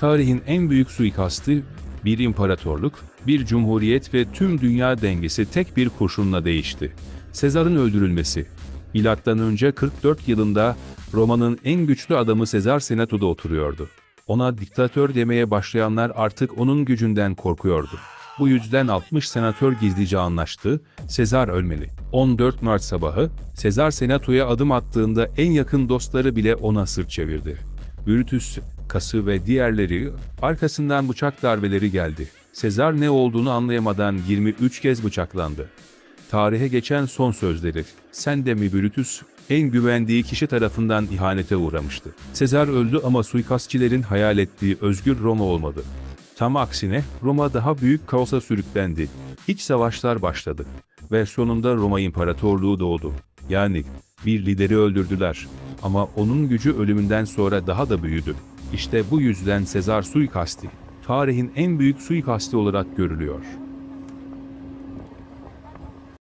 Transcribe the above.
Tarihin en büyük suikastı, bir imparatorluk, bir cumhuriyet ve tüm dünya dengesi tek bir kurşunla değişti. Sezar'ın öldürülmesi. Milattan önce 44 yılında Roma'nın en güçlü adamı Sezar senatoda oturuyordu. Ona diktatör demeye başlayanlar artık onun gücünden korkuyordu. Bu yüzden 60 senatör gizlice anlaştı, Sezar ölmeli. 14 Mart sabahı, Sezar senatoya adım attığında en yakın dostları bile ona sırt çevirdi. Brutus, Kası ve diğerleri arkasından bıçak darbeleri geldi. Sezar ne olduğunu anlayamadan 23 kez bıçaklandı. Tarihe geçen son sözleri, sen de mi Brutus, en güvendiği kişi tarafından ihanete uğramıştı. Sezar öldü ama suikastçilerin hayal ettiği özgür Roma olmadı. Tam aksine Roma daha büyük kaosa sürüklendi. İç savaşlar başladı ve sonunda Roma İmparatorluğu doğdu. Yani bir lideri öldürdüler ama onun gücü ölümünden sonra daha da büyüdü. İşte bu yüzden Sezar suikasti, tarihin en büyük suikasti olarak görülüyor.